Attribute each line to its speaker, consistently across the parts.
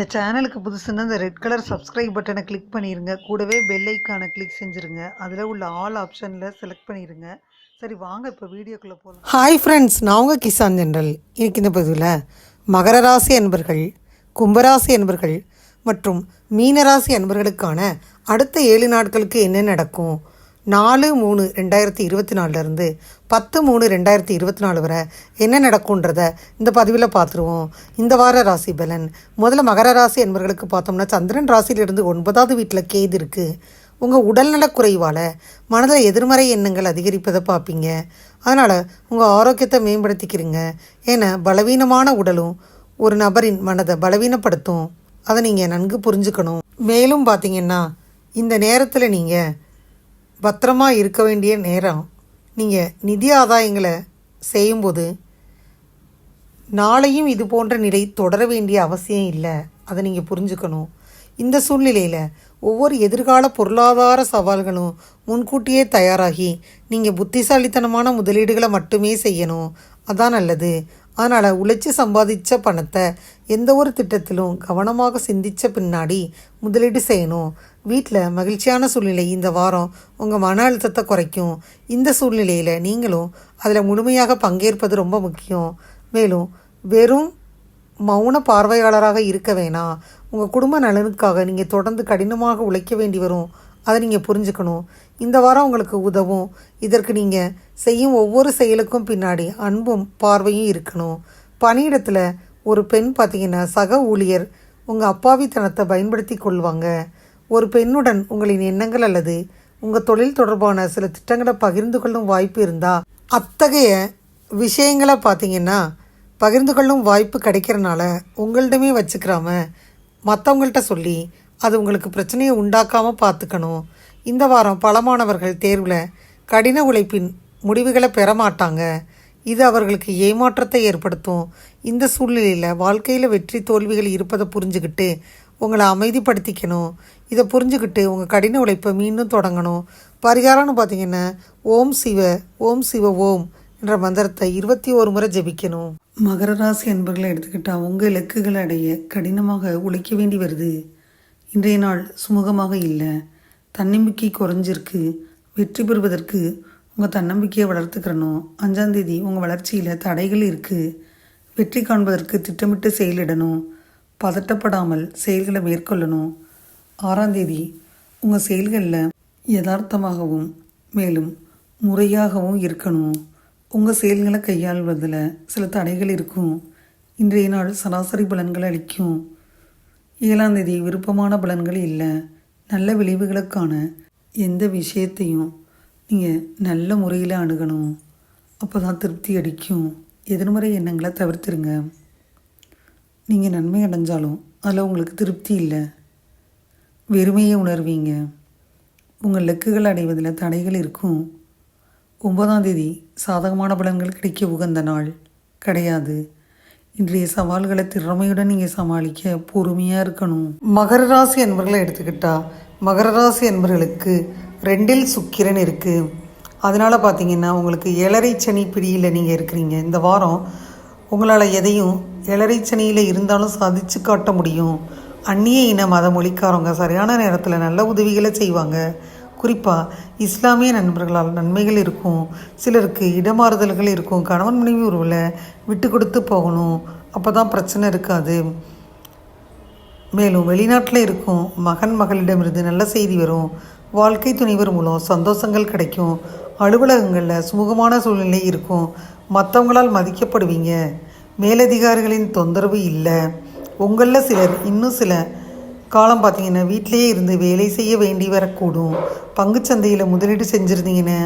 Speaker 1: இந்த சேனலுக்கு புதுசுன்னா இந்த ரெட் கலர் சப்ஸ்கிரைப் பட்டனை கிளிக் பண்ணிடுங்க கூடவே பெல் ஐக்கானை கிளிக் செஞ்சுருங்க. அதில் உள்ள ஆல் ஆப்ஷனில் செலக்ட் பண்ணிடுங்க சரி வாங்க இப்போ வீடியோக்குள்ளே போகலாம்
Speaker 2: ஹாய் ஃப்ரெண்ட்ஸ் நான் உங்கள் கிசான் ஜென்ரல். இன்னைக்கு இந்த பதிவில் மகர ராசி அன்பர்கள் கும்பராசி அன்பர்கள் மற்றும் மீனராசி அன்பர்களுக்கான அடுத்த ஏழு நாட்களுக்கு என்ன நடக்கும் நாலு மூணு ரெண்டாயிரத்தி இருபத்தி நாலுலேருந்து பத்து மூணு ரெண்டாயிரத்தி இருபத்தி நாலு வரை என்ன நடக்கும்ன்றத இந்த பதிவில் பார்த்துருவோம். இந்த வார ராசி பலன். முதல்ல மகர ராசி என்பவர்களுக்கு பார்த்தோம்னா சந்திரன் ராசியிலிருந்து ஒன்பதாவது வீட்டில் கேது இருக்குது உங்கள் உடல்நலக் குறைவால் மனதில் எதிர்மறை எண்ணங்கள் அதிகரிப்பதை பார்ப்பீங்க. அதனால் உங்கள் ஆரோக்கியத்தை மேம்படுத்திக்கிறீங்க. ஏன்னா பலவீனமான உடலும் ஒரு நபரின் மனதை பலவீனப்படுத்தும். அதை நீங்கள் நன்கு புரிஞ்சுக்கணும். மேலும் பார்த்தீங்கன்னா இந்த நேரத்தில் நீங்கள் பத்திரமா இருக்க வேண்டிய நேரம் நீங்கள் நிதி ஆதாயங்களை செய்யும்போது நாளையும் இது போன்ற நிலை தொடர வேண்டிய அவசியம் இல்லை. அதை நீங்கள் புரிஞ்சுக்கணும். இந்த சூழ்நிலையில் ஒவ்வொரு எதிர்கால பொருளாதார சவால்களும் முன்கூட்டியே தயாராகி நீங்கள் புத்திசாலித்தனமான முதலீடுகளை மட்டுமே செய்யணும். அதான் நல்லது. அதனால் உழைச்சி சம்பாதிச்ச பணத்தை எந்த ஒரு திட்டத்திலும் கவனமாக சிந்தித்த பின்னாடி முதலீடு செய்யணும். வீட்டில் மகிழ்ச்சியான சூழ்நிலை இந்த வாரம் உங்கள் மன அழுத்தத்தை குறைக்கும். இந்த சூழ்நிலையில் நீங்களும் அதில் முழுமையாக பங்கேற்பது ரொம்ப முக்கியம். மேலும் வெறும் மௌன பார்வையாளராக இருக்க வேணாம் உங்கள் குடும்ப நலனுக்காக நீங்கள் தொடர்ந்து கடினமாக உழைக்க வேண்டி வரும். அதை நீங்கள் புரிஞ்சுக்கணும். இந்த வாரம் உங்களுக்கு உதவும். இதற்கு நீங்கள் செய்யும் ஒவ்வொரு செயலுக்கும் பின்னாடி அன்பும் பார்வையும் இருக்கணும். பணியிடத்தில் ஒரு பெண் பார்த்தீங்கன்னா சக ஊழியர் உங்கள் அப்பாவித்தனத்தை பயன்படுத்தி கொள்வாங்க. ஒரு பெண்ணுடன் உங்களின் எண்ணங்கள் அல்லது உங்கள் தொழில் தொடர்பான சில திட்டங்களை பகிர்ந்து கொள்ளும் வாய்ப்பு இருந்தால் அத்தகைய விஷயங்களை பார்த்தீங்கன்னா பகிர்ந்து கொள்ளும் வாய்ப்பு கிடைக்கிறனால உங்கள்கிட்டமே வச்சுக்கிறாம மற்றவங்கள்ட்ட சொல்லி அது உங்களுக்கு பிரச்சனையை உண்டாக்காமல் பார்த்துக்கணும். இந்த வாரம் பல மாணவர்கள் தேர்வில் கடின உழைப்பின் முடிவுகளை பெற மாட்டாங்க இது அவர்களுக்கு ஏமாற்றத்தை ஏற்படுத்தும். இந்த சூழ்நிலையில் வாழ்க்கையில் வெற்றி தோல்விகள் இருப்பதை புரிஞ்சுக்கிட்டு உங்களை அமைதிப்படுத்திக்கணும். இதை புரிஞ்சுக்கிட்டு உங்கள் கடின உழைப்பை மீண்டும் தொடங்கணும். பரிகாரம்னு பார்த்தீங்கன்னா ஓம் சிவ ஓம் சிவ ஓம் என்ற மந்திரத்தை இருபத்தி ஒரு முறை ஜெபிக்கணும். மகர ராசி அன்பர்களை எடுத்துக்கிட்டால் உங்கள் இலக்குகளை அடைய கடினமாக உழைக்க வேண்டி வருது. இன்றைய நாள் சுமூகமாக இல்லை. தன்னம்பிக்கை குறைஞ்சிருக்கு. வெற்றி பெறுவதற்கு உங்கள் தன்னம்பிக்கையை வளர்த்துக்கிறணும். அஞ்சாந்தேதி உங்கள் வளர்ச்சியில் தடைகள் இருக்குது வெற்றி காண்பதற்கு திட்டமிட்டு செயலிடணும். பதட்டப்படாமல் செயல்களை மேற்கொள்ளணும். ஆறாம் தேதி உங்கள் செயல்களில் யதார்த்தமாகவும் மேலும் முறையாகவும் இருக்கணும். உங்கள் செயல்களை கையாள்வதில் சில தடைகள் இருக்கும். இன்றைய நாள் சராசரி பலன்கள் அளிக்கும். ஏழாம் தேதி விருப்பமான பலன்கள் இல்லை. நல்ல விளைவுகளுக்கான எந்த விஷயத்தையும் நீங்கள் நல்ல முறையில் அணுகணும். அப்போ தான் திருப்தி அடிக்கும். எதிர்மறை எண்ணங்களை தவிர்த்துருங்க. நீங்கள் நன்மை அடைஞ்சாலும் அதில் உங்களுக்கு திருப்தி இல்லை. வெறுமையை உணர்வீங்க. உங்கள் இலக்குகள் அடைவதில் தடைகள் இருக்கும். ஒன்பதாம் தேதி சாதகமான பலன்கள் கிடைக்க உகந்த நாள். கிடையாது. இன்றைய சவால்களை திறமையுடன் நீங்கள் சமாளிக்க பொறுமையாக இருக்கணும். மகர ராசி அன்பர்களை எடுத்துக்கிட்டா மகர ராசி அன்பர்களுக்கு ரெண்டில் சுக்கிரன் இருக்குது அதனால் பார்த்தீங்கன்னா உங்களுக்கு ஏழரை சனி பிடியில் நீங்கள் இருக்கிறீங்க. இந்த வாரம் உங்களால் எதையும் ஏழரை இருந்தாலும் சாதிச்சு காட்ட முடியும். அந்நிய இன மத மொழிக்காரவங்க சரியான நேரத்தில் நல்ல உதவிகளை செய்வாங்க. குறிப்பாக இஸ்லாமிய நண்பர்களால் நன்மைகள் இருக்கும். சிலருக்கு இடமாறுதல்கள் இருக்கும். கணவன் மனைவி உறவில் விட்டு கொடுத்து போகணும். அப்போ தான் பிரச்சனை இருக்காது. மேலும் வெளிநாட்டில் இருக்கும் மகன் மகளிடமிருந்து நல்ல செய்தி வரும். வாழ்க்கை துணைவர் மூலம் சந்தோஷங்கள் கிடைக்கும். அலுவலகங்களில் சுமூகமான சூழ்நிலை இருக்கும். மற்றவங்களால் மதிக்கப்படுவீங்க. மேலதிகாரிகளின் தொந்தரவு இல்லை. உங்களில் சிலர் இன்னும் சில காலம் பார்த்தீங்கன்னா வீட்டிலேயே இருந்து வேலை செய்ய வேண்டி வரக்கூடும். பங்குச்சந்தையில் முதலீடு செஞ்சுருந்தீங்கன்னா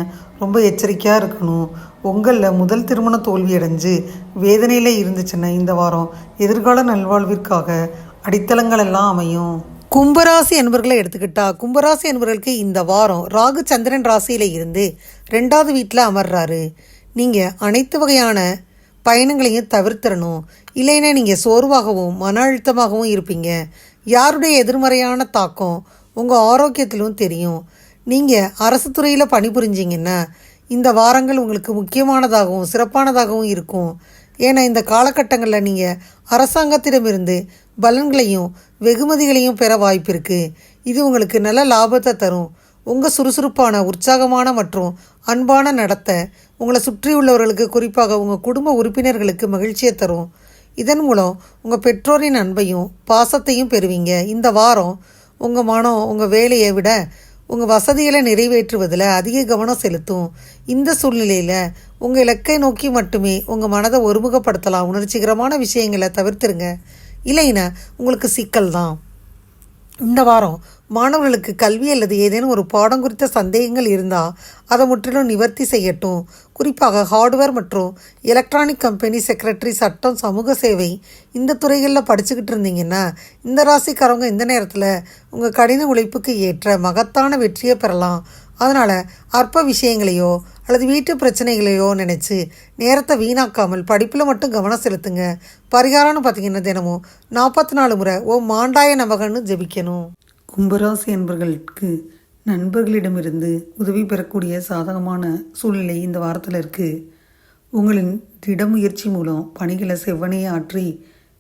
Speaker 2: ரொம்ப எச்சரிக்கையாக இருக்கணும். உங்களில் முதல் திருமண தோல்வி அடைஞ்சு வேதனையில் இருந்துச்சுன்னா இந்த வாரம் எதிர்கால நல்வாழ்விற்காக அடித்தளங்கள் எல்லாம் அமையும். கும்பராசி என்பர்களை எடுத்துக்கிட்டா கும்பராசி என்பர்களுக்கு இந்த வாரம் ராகு சந்திரன் ராசியில் இருந்து ரெண்டாவது வீட்டில் அமர்றாரு. நீங்கள் அனைத்து வகையான பயணங்களையும் தவிர்த்திடணும். இல்லைன்னா நீங்கள் சோர்வாகவும் மன அழுத்தமாகவும் இருப்பீங்க. யாருடைய எதிர்மறையான தாக்கம் உங்கள் ஆரோக்கியத்திலும் தெரியும். நீங்கள் அரசு துறையில் பணிபுரிஞ்சிங்கன்னா இந்த வாரங்கள் உங்களுக்கு முக்கியமானதாகவும் சிறப்பானதாகவும் இருக்கும். ஏன்னா இந்த காலகட்டங்களில் நீங்கள் அரசாங்கத்திடமிருந்து பலன்களையும் வெகுமதிகளையும் பெற வாய்ப்பு இருக்குது இது உங்களுக்கு நல்ல லாபத்தை தரும். உங்கள் சுறுசுறுப்பான உற்சாகமான மற்றும் அன்பான நடத்தை உங்களை சுற்றியுள்ளவர்களுக்கு குறிப்பாக உங்கள் குடும்ப உறுப்பினர்களுக்கு மகிழ்ச்சியை தரும். இதன் மூலம் உங்கள் பெற்றோரின் அன்பையும் பாசத்தையும் பெறுவீங்க. இந்த வாரம் உங்கள் மனம் உங்கள் வேலையை விட உங்கள் வசதிகளை நிறைவேற்றுவதில் அதிக கவனம் செலுத்தும். இந்த சூழ்நிலையில் உங்கள் இலக்கை நோக்கி மட்டுமே உங்கள் மனதை ஒருமுகப்படுத்தலாம். உணர்ச்சிகரமான விஷயங்களை தவிர்த்துருங்க. இல்லைன்னா உங்களுக்கு சிக்கல் தான் இந்த வாரம் மாணவர்களுக்கு கல்வி அல்லது ஏதேனும் ஒரு பாடம் குறித்த சந்தேகங்கள் இருந்தால் அதை முற்றிலும் நிவர்த்தி செய்யட்டும். குறிப்பாக ஹார்ட்வேர் மற்றும் எலக்ட்ரானிக் கம்பெனி செக்ரட்டரி சட்டம் சமூக சேவை இந்த துறைகளில் படிச்சுக்கிட்டு இருந்தீங்கன்னா இந்த ராசிக்காரவங்க இந்த நேரத்தில் உங்கள் கடின உழைப்புக்கு ஏற்ற மகத்தான வெற்றியை பெறலாம். அதனால் அற்ப விஷயங்களையோ அல்லது வீட்டு பிரச்சனைகளையோ நினச்சி நேரத்தை வீணாக்காமல் படிப்பில் மட்டும் கவனம் செலுத்துங்க. பரிகாரம்னு பார்த்தீங்கன்னா தினமும் நாற்பத்தி நாலு முறை ஓ மாண்டாய நமகன்னு ஜெபிக்கணும். கும்பராசி என்பர்களுக்கு நண்பர்களிடமிருந்து உதவி பெறக்கூடிய சாதகமான சூழ்நிலை இந்த வாரத்தில் இருக்குது உங்களின் திடமுயற்சி மூலம் பணிகளை செவ்வனையை ஆற்றி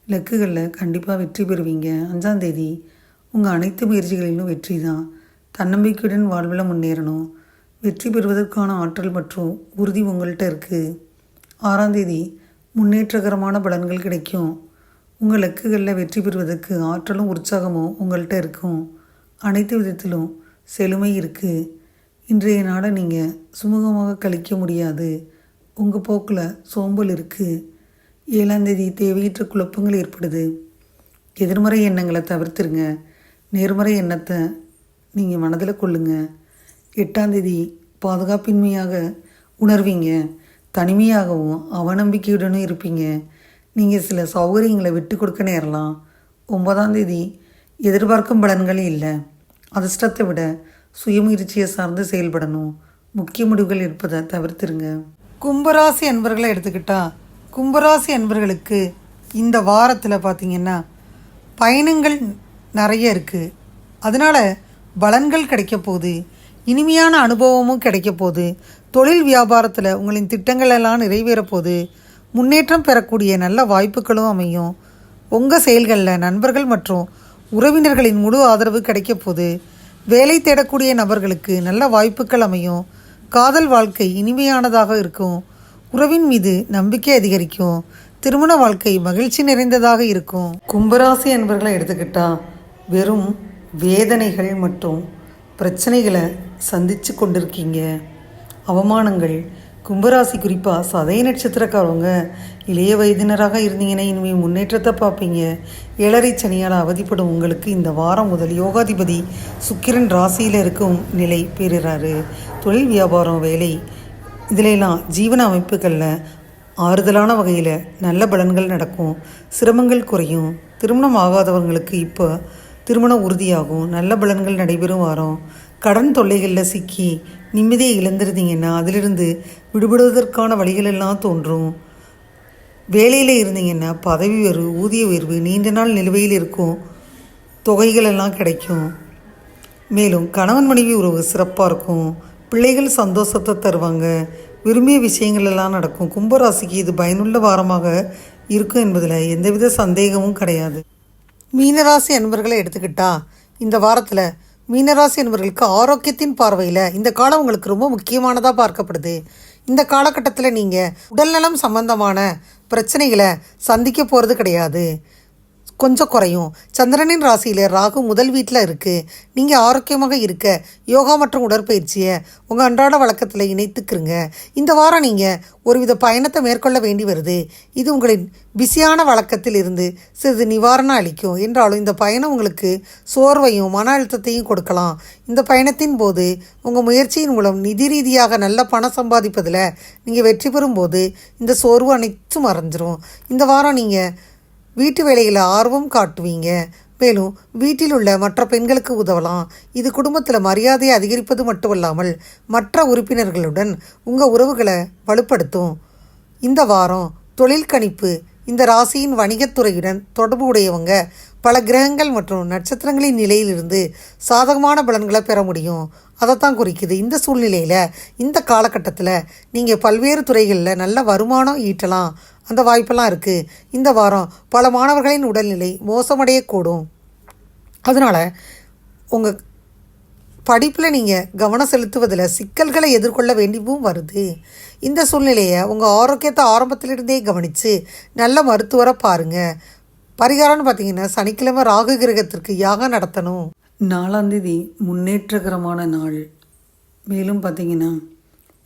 Speaker 2: இலக்குகளில் கண்டிப்பாக வெற்றி பெறுவீங்க. அஞ்சாம் தேதி உங்கள் அனைத்து முயற்சிகளிலும் வெற்றி தான் தன்னம்பிக்கையுடன் வாழ்வில் முன்னேறணும். வெற்றி பெறுவதற்கான ஆற்றல் மற்றும் உறுதி உங்கள்கிட்ட இருக்குது ஆறாம் தேதி முன்னேற்றகரமான பலன்கள் கிடைக்கும். உங்கள் இலக்குகளில் வெற்றி பெறுவதற்கு ஆற்றலும் உற்சாகமும் உங்கள்கிட்ட இருக்கும். அனைத்து விதத்திலும் செழுமை இருக்குது இன்றைய நாளை நீங்கள் சுமூகமாக கழிக்க முடியாது. உங்கள் போக்கில் சோம்பல் இருக்குது ஏழாந்தேதி தேவையற்ற குழப்பங்கள் ஏற்படுது. எதிர்மறை எண்ணங்களை தவிர்த்துருங்க. நேர்மறை எண்ணத்தை நீங்கள் மனதில் கொள்ளுங்கள் எட்டாந்தேதி பாதுகாப்பின்மையாக உணர்வீங்க. தனிமையாகவும் அவநம்பிக்கையுடனும் இருப்பீங்க. நீங்கள் சில சௌகரியங்களை விட்டு கொடுக்க நேரலாம். ஒன்பதாம் தேதி எதிர்பார்க்கும் பலன்கள் இல்லை. அதிர்ஷ்டத்தை விட சுயமுயற்சியை சார்ந்து செயல்படணும். முக்கிய முடிவுகள் இருப்பதை தவிர்த்துருங்க. கும்பராசி அன்பர்களை எடுத்துக்கிட்டா கும்பராசி அன்பர்களுக்கு இந்த வாரத்தில் பார்த்திங்கன்னா பயணங்கள் நிறைய இருக்குது அதனால் பலன்கள் கிடைக்க போகுது. இனிமையான அனுபவமும் கிடைக்க போகுது. தொழில் வியாபாரத்தில் உங்களின் திட்டங்கள் எல்லாம் நிறைவேற போகுது. முன்னேற்றம் பெறக்கூடிய நல்ல வாய்ப்புகளும் அமையும். உங்கள் செயல்களில் நண்பர்கள் மற்றும் உறவினர்களின் முழு ஆதரவு கிடைக்கப் போது வேலை தேடக்கூடிய நபர்களுக்கு நல்ல வாய்ப்புகள் அமையும். காதல் வாழ்க்கை இனிமையானதாக இருக்கும். உறவின் மீது நம்பிக்கை அதிகரிக்கும். திருமண வாழ்க்கை மகிழ்ச்சி நிறைந்ததாக இருக்கும். கும்பராசி என்பர்களை எடுத்துக்கிட்டா வெறும் வேதனைகள் மற்றும் பிரச்சனைகளை சந்தித்து கொண்டிருக்கீங்க. அவமானங்கள் கும்பராசி குறிப்பாக சதய நட்சத்திரக்காரவங்க இளைய வயதினராக இருந்தீங்கன்னா இனிமேல் முன்னேற்றத்தை பார்ப்பீங்க. ஏழரை சனியால் அவதிப்படும் உங்களுக்கு இந்த வாரம் முதல் யோகாதிபதி சுக்கிரன் ராசியில் இருக்கும் நிலை பெறுறாரு. தொழில் வியாபாரம் வேலை இதிலெல்லாம் ஜீவன அமைப்புகளில் ஆறுதலான வகையில் நல்ல பலன்கள் நடக்கும். சிரமங்கள் குறையும். திருமணம் ஆகாதவங்களுக்கு இப்போ திருமணம் உறுதியாகும். நல்ல பலன்கள் நடைபெறும் வாரம். கடன் தொல்லைகளில் சிக்கி நிம்மதியை இழந்துருந்தீங்கன்னா அதிலிருந்து விடுபடுவதற்கான வழிகள் எல்லாம் தோன்றும். வேலையில் இருந்தீங்கன்னா பதவி உயர்வு ஊதிய உயர்வு நீண்ட நாள் நிலுவையில் இருக்கும். தொகைகள் எல்லாம் கிடைக்கும். மேலும் கணவன் மனைவி உறவு சிறப்பாக இருக்கும். பிள்ளைகள் சந்தோஷத்தை தருவாங்க. விரும்பிய விஷயங்கள் எல்லாம் நடக்கும். கும்பராசிக்கு இது பயனுள்ள வாரமாக இருக்கும் என்பதில் எந்தவித சந்தேகமும் கிடையாது. மீனராசி அன்பர்களை எடுத்துக்கிட்டா இந்த வாரத்தில் மீனராசி என்பவர்களுக்கு ஆரோக்கியத்தின் பார்வையில் இந்த காலம் உங்களுக்கு ரொம்ப முக்கியமானதாக பார்க்கப்படுது. இந்த காலகட்டத்தில் நீங்கள் உடல்நலம் சம்பந்தமான பிரச்சனைகளை சந்திக்க போகிறது கிடையாது. கொஞ்சம் குறையும். சந்திரனின் ராசியில் ராகு முதல் வீட்டில் இருக்குது நீங்கள் ஆரோக்கியமாக இருக்க யோகா மற்றும் உடற்பயிற்சியை உங்கள் அன்றாட வழக்கத்தில் இணைத்துக்கிறங்க இந்த வாரம் நீங்கள் ஒருவித பயணத்தை மேற்கொள்ள வேண்டி வருது. இது உங்களின் பிஸியான வழக்கத்தில் இருந்து சிறிது நிவாரணம் அளிக்கும். என்றாலும் இந்த பயணம் உங்களுக்கு சோர்வையும் மன அழுத்தத்தையும் கொடுக்கலாம். இந்த பயணத்தின் போது உங்கள் முயற்சியின் மூலம் நிதி ரீதியாக நல்ல பணம் சம்பாதிப்பதில் நீங்கள் வெற்றி பெறும்போது இந்த சோர்வு அனைத்தும் மறைஞ்சிரும். இந்த வாரம் நீங்கள் வீட்டு வேலையில் ஆர்வம் காட்டுவீங்க. மேலும் வீட்டில் உள்ள மற்ற பெண்களுக்கு உதவலாம். இது குடும்பத்தில் மரியாதையை அதிகரிப்பது மட்டுமல்லாமல் மற்ற உறுப்பினர்களுடன் உங்கள் உறவுகளை வலுப்படுத்தும். இந்த வாரம் தொழில் கணிப்பு இந்த ராசியின் வணிகத்துறையுடன் தொடர்பு உடையவங்க பல கிரகங்கள் மற்றும் நட்சத்திரங்களின் நிலையிலிருந்து சாதகமான பலன்களை பெற முடியும். அதைத்தான் குறிக்குது. இந்த சூழ்நிலையில் இந்த காலகட்டத்தில் நீங்கள் பல்வேறு துறைகளில் நல்ல வருமானம் ஈட்டலாம். அந்த வாய்ப்பெல்லாம் இருக்குது இந்த வாரம் பல மாணவர்களின் உடல்நிலை மோசமடையக்கூடும். அதனால் உங்கள் படிப்பில் நீங்கள் கவனம் செலுத்துவதில் சிக்கல்களை எதிர்கொள்ள வேண்டியும் வருது. இந்த சூழ்நிலையை உங்கள் ஆரோக்கியத்தை ஆரம்பத்திலிருந்தே கவனித்து நல்ல மருத்துவரை பாருங்கள் பரிகாரம்னு பார்த்தீங்கன்னா சனிக்கிழமை ராகு கிரகத்திற்கு யாகம் நடத்தணும்.
Speaker 1: நாலாந்தேதி முன்னேற்றகரமான நாள். மேலும் பார்த்தீங்கன்னா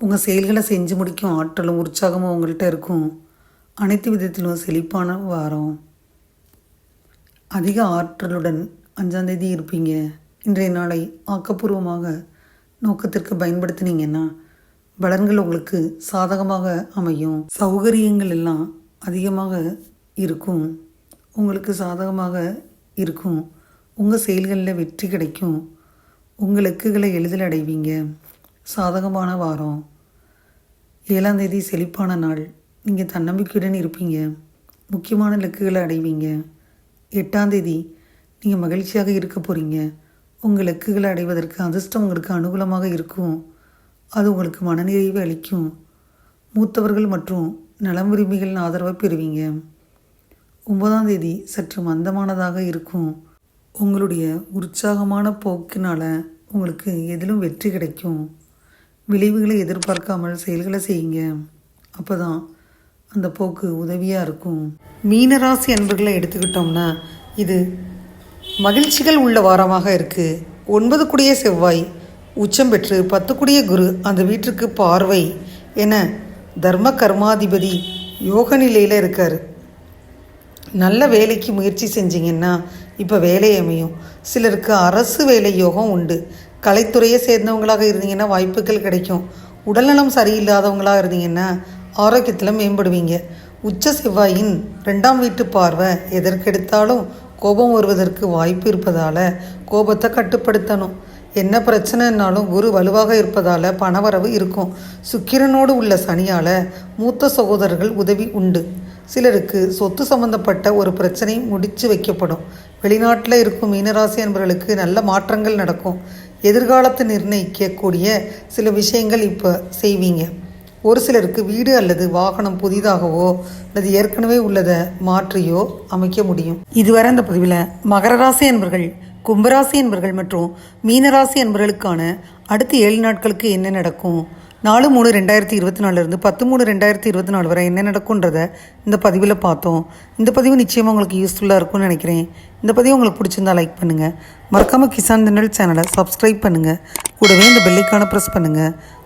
Speaker 1: உங்கள் செயல்களை செஞ்சு முடிக்கும் ஆற்றலும் உற்சாகமும் உங்கள்கிட்ட இருக்கும். அனைத்து விதத்திலும் செழிப்பான வாரம். அதிக ஆற்றலுடன் அஞ்சாந்தேதி இருப்பீங்க. இன்றைய நாளை ஆக்கப்பூர்வமாக நோக்கத்திற்கு பயன்படுத்தினீங்கன்னா பலன்கள் உங்களுக்கு சாதகமாக அமையும். சௌகரியங்கள் எல்லாம் அதிகமாக இருக்கும். உங்களுக்கு சாதகமாக இருக்கும். உங்கள் செயல்களில் வெற்றி கிடைக்கும். உங்கள் இலக்குகளை எளிதில் அடைவீங்க. சாதகமான வாரம். ஏழாம் தேதி செழிப்பான நாள். நீங்கள் தன்னம்பிக்கையுடன் இருப்பீங்க. முக்கியமான இலக்குகளை அடைவீங்க. எட்டாம் தேதி நீங்கள் மகிழ்ச்சியாக இருக்க போகிறீங்க உங்கள் இலக்குகளை அடைவதற்கு அதிர்ஷ்டம் உங்களுக்கு அனுகூலமாக இருக்கும். அது உங்களுக்கு மனநிறைவு அளிக்கும். மூத்தவர்கள் மற்றும் நலம் விரும்பிகளின் ஆதரவை பெறுவீங்க. ஒன்பதாம் தேதி சற்று மந்தமானதாக இருக்கும். உங்களுடைய உற்சாகமான போக்கினால் உங்களுக்கு எதிலும் வெற்றி கிடைக்கும். விளைவுகளை எதிர்பார்க்காமல் செயல்களை செய்யுங்க. அப்போ தான் அந்த போக்கு உதவியாக இருக்கும். மீனராசி அன்பர்களை எடுத்துக்கிட்டோம்னா இது மகிழ்ச்சிகள் உள்ள வாரமாக இருக்குது ஒன்பது குடிய செவ்வாய் உச்சம் பெற்று பத்து குடிய குரு அந்த வீட்டிற்கு பார்வை என தர்ம கர்மாதிபதி யோக நிலையில் இருக்கார். நல்ல வேலைக்கு முயற்சி செஞ்சிங்கன்னா இப்போ வேலை அமையும். சிலருக்கு அரசு வேலை யோகம் உண்டு. கலைத்துறையை சேர்ந்தவங்களாக இருந்தீங்கன்னா வாய்ப்புகள் கிடைக்கும். உடல்நலம் சரியில்லாதவங்களாக இருந்தீங்கன்னா ஆரோக்கியத்தில் மேம்படுவீங்க. உச்ச செவ்வாயின் ரெண்டாம் வீட்டு பார்வை எதற்கெடுத்தாலும் கோபம் வருவதற்கு வாய்ப்பு இருப்பதால் கோபத்தை கட்டுப்படுத்தணும். என்ன பிரச்சனைனாலும் குரு வலுவாக இருப்பதால் பணவரவு இருக்கும். சுக்கிரனோடு உள்ள சனியால் மூத்த சகோதரர்கள் உதவி உண்டு. சிலருக்கு சொத்து சம்பந்தப்பட்ட ஒரு பிரச்சனை முடித்து வைக்கப்படும். வெளிநாட்டில் இருக்கும் மீனராசி என்பவர்களுக்கு நல்ல மாற்றங்கள் நடக்கும். எதிர்காலத்தை நிர்ணயிக்கக்கூடிய சில விஷயங்கள் இப்போ செய்வீங்க. ஒரு சிலருக்கு வீடு அல்லது வாகனம் புதிதாகவோ அல்லது ஏற்கனவே உள்ளதை மாற்றியோ அமைக்க முடியும். இதுவரை இந்த பதிவில் மகர ராசி என்பர்கள் கும்பராசி என்பர்கள் மற்றும் மீனராசி என்பர்களுக்கான அடுத்த ஏழு நாட்களுக்கு என்ன நடக்கும்? நாலு மூணு ரெண்டாயிரத்தி இருபத்தி நாலுலேருந்து பத்து மூணு ரெண்டாயிரத்தி இருபத்தி நாலு வரை என்ன நடக்குன்றத இந்த பதிவில் பார்த்தோம். இந்த பதிவு நிச்சயமாக உங்களுக்கு யூஸ்ஃபுல்லாக இருக்கும்னு நினைக்கிறேன். இந்த பதிவு உங்களுக்கு பிடிச்சிருந்தா லைக் பண்ணுங்கள் மறக்காமல் கிசான் திண்டல் சேனலை சப்ஸ்கிரைப் பண்ணுங்கள் கூடவே இந்த பெல்லைக்கான ப்ரெஸ் பண்ணுங்கள்